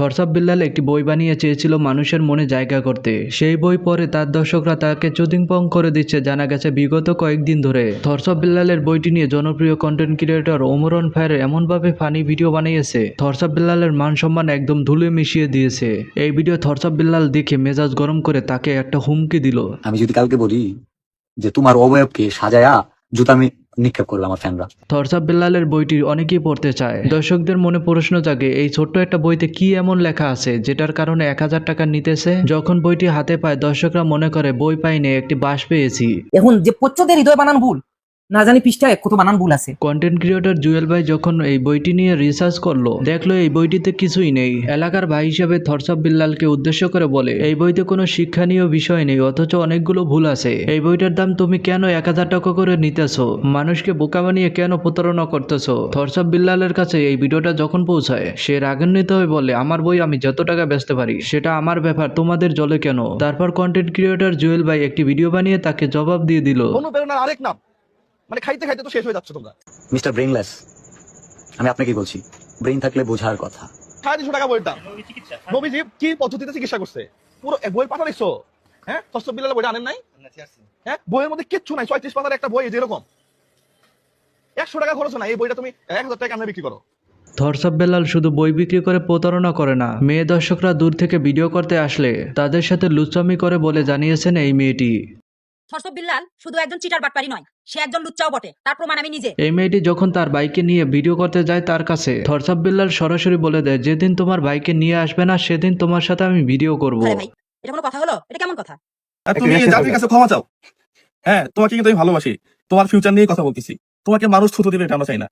থরসাব বিল্লাল একটি বই বানিয়ে চেয়েছিল মানুষের মনে জায়গা করতে। সেই বই পরে তার দর্শকরা তাকে চুদিংপং করে দিচ্ছে জানা গেছে বিগত কয়েকদিন ধরে। থরসাব বিল্লালের বইটি নিয়ে জনপ্রিয় কন্টেন্ট ক্রিয়েটর ওমরন ফায়ার এমনভাবে ফানি ভিডিও বানিয়েছে থরসাব বিল্লালের মান সম্মান একদম ধুলে মিশিয়ে দিয়েছে। এই ভিডিও থরসাব বিল্লাল দেখে মেজাজ গরম করে তাকে একটা হুমকি দিল। আমি যদি কালকে বলি যে তোমার অবয়বকে সাজায়া জুতা নিক্ষেপ করল আমার ফ্যানরা। থরসাব বেল্লালের বইটি অনেকেই পড়তে চায়। দর্শকদের মনে প্রশ্ন জাগে এই ছোট্ট একটা বইতে কি এমন লেখা আছে যেটার কারণে এক হাজার টাকা নিতেছে? যখন বইটি হাতে পায় দর্শকরা মনে করে বই পাইনি একটি বাস পেয়েছি। এখন যে পচ্চদের হৃদয় বানান ভুল। না জানি পৃষ্ঠায় কত বানান ভুল আছে। কন্টেন্ট ক্রিয়েটর জুয়েল ভাই যখন এই বইটি নিয়ে রিসার্চ করল দেখল এই বইটিতে কিছুই নেই। এলাকার ভাই হিসেবে থরসাব বিল্লালকে উদ্দেশ্য করে বলে এই বইতে কোনো শিক্ষণীয় বিষয় নেই অথচ অনেকগুলো ভুল আছে। এই বইটার দাম তুমি কেন এক হাজার টাকা করে নিতেছো? মানুষকে বোকা বানিয়ে কেন প্রতারণা করতেছো? থরসাব বিল্লালের কাছে এই ভিডিওটা যখন পৌঁছায় সে রাগান্বিত হয়ে বলে আমার বই আমি যত টাকা বেচতে পারি সেটা আমার ব্যাপার তোমাদের জলে কেন? তারপর কন্টেন্ট ক্রিয়েটর জুয়েল ভাই একটি ভিডিও বানিয়ে তাকে জবাব দিয়ে দিল। অনুপ্রেরণার আরেক নাম। মানে খাইতে খাইতে তো শেষ হয়ে যাচ্ছে তোমরা। মিস্টার ব্রেনলেস আমি আপনাকে বলছি ব্রেন থাকলে বোঝার কথা। সাড়ে তিনশো টাকা বইয়ের দাম নবীজি কি পদ্ধতিতে চিকিৎসা করছে? পুরো এক বইয়ের পাতা দেখছ? হ্যাঁ? ষষ্ঠ বিলালে বইটা আনেন নাই? হ্যাঁ? বইয়ের মধ্যে কিচ্ছু নাই ছয়ত্রিশ পাতার একটা বই যেরকম একশো টাকা খরচ না এই বইটা তুমি এক হাজার টাকা আনে বিক্রি করো। থরসাব বেলাল শুধু বই বিক্রি করে প্রতারণা করে না মেয়ে দর্শকরা দূর থেকে ভিডিও করতে আসলে তাদের সাথে লুচামি করে বলে জানিয়েছেন এই মেয়েটি। থরসব বিল্লাল শুধু একজন চিটার বাটপারি নয় সে একজন লুচ্চাও বটে। তার প্রমাণ আমি নিজে। এই মেয়েটি যখন তার বাইকে নিয়ে ভিডিও করতে যায় তার কাছে থরসাব বিল্লাল সরাসরি বলে দেয় যেদিন তোমার বাইকে নিয়ে আসবে না সেদিন তোমার সাথে আমি ভিডিও করব। আরে ভাই এটা কোনো কথা হলো? এটা কেমন কথা? আর তুমি জাতির কাছে ক্ষমা চাও। হ্যাঁ তোমাকে কিন্তু আমি ভালোবাসি। তোমার ফিউচার নিয়ে কথা বলতেছি। তোমাকে মানুষ থুতু দিবে এটা আমরা চাই না।